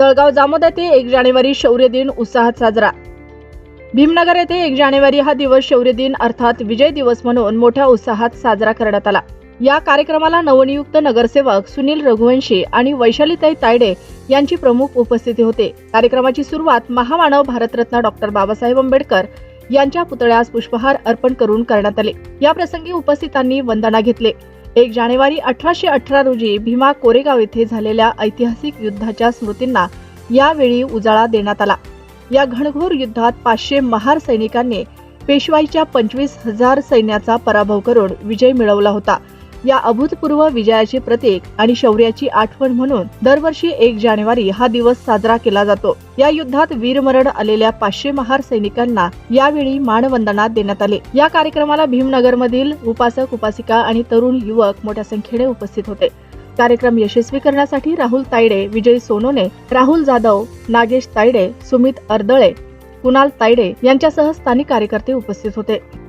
तळगाव जामोद येथे एक जानेवारी शौर्य दिन उत्साहात साजरा. भीमनगर येथे एक जानेवारी हा दिवस शौर्य दिन अर्थात विजय दिवस म्हणून मोठ्या उत्साहात साजरा करण्यात आला. या कार्यक्रमाला नवनियुक्त नगरसेवक सुनील रघुवंशी आणि वैशालीताई तायडे यांची प्रमुख उपस्थिती होते. कार्यक्रमाची सुरुवात महामानव भारतरत्न डॉक्टर बाबासाहेब आंबेडकर यांच्या पुतळ्यास पुष्पहार अर्पण करून करण्यात आले. या प्रसंगी उपस्थितांनी वंदना घेतले. एक जानेवारी अठराशे अठरा रोजी भीमा कोरेगाव येथे झालेल्या ऐतिहासिक युद्धाच्या स्मृतींना यावेळी उजाळा देण्यात आला. या घणघोर युद्धात पाचशे महार सैनिकांनी पेशवाईच्या पंचवीस हजार सैन्याचा पराभव करून विजय मिळवला होता. या अभूतपूर्व विजयाचे प्रतीक आणि शौर्याची आठवण म्हणून दरवर्षी एक जानेवारी हा दिवस साजरा केला जातो. या युद्धात वीरमरण आलेल्या पाचशे महार सैनिकांना यावेळी मानवंदना देण्यात आले. या कार्यक्रमाला भीमनगर मधील उपासक उपासिका आणि तरुण युवक मोठ्या संख्येने उपस्थित होते. कार्यक्रम यशस्वी करण्यासाठी राहुल तायडे विजय सोनोने राहुल जाधव नागेश तायडे सुमित अर्दळे कुणाल तायडे यांच्यासह स्थानिक कार्यकर्ते उपस्थित होते.